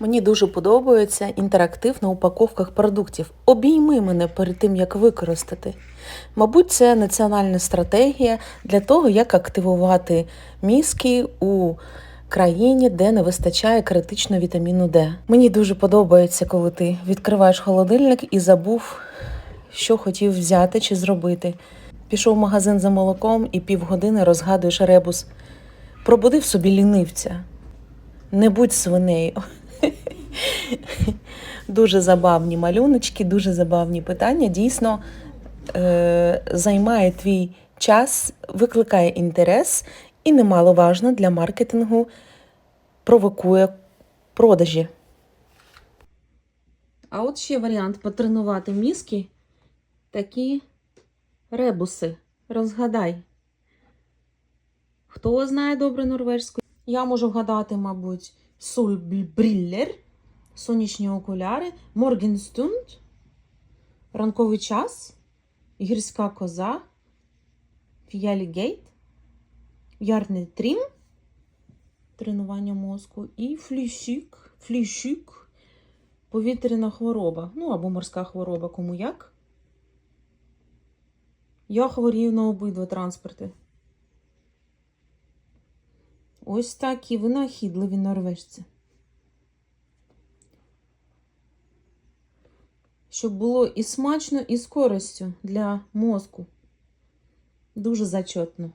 Мені дуже подобається інтерактив на упаковках продуктів. Обійми мене перед тим, як використати. Мабуть, це національна стратегія для того, як активувати мізки у країні, де не вистачає критично вітаміну Д. Мені дуже подобається, коли ти відкриваєш холодильник і забув, що хотів взяти чи зробити. Пішов в магазин за молоком і півгодини розгадуєш ребус. Пробудив собі лінивця. Не будь свинею. Дуже забавні малюночки, дуже забавні питання. Дійсно е, займає твій час, викликає інтерес і немаловажно для маркетингу провокує продажі. А от ще варіант потренувати мізки такі ребуси. Розгадай. Хто знає добре норвежську? Я можу вгадати, мабуть, Сульбріллер, сонячні окуляри, Моргенстунд, ранковий час, гірська коза, Фіялігейт, Ярний трім, тренування мозку і флішік, флішік, повітряна хвороба, ну або морська хвороба, кому як. Я хворію на обидва транспорти. Ось такі винахідливі норвежці. Щоб було і смачно, і з користю для мозку. Дуже зачетно.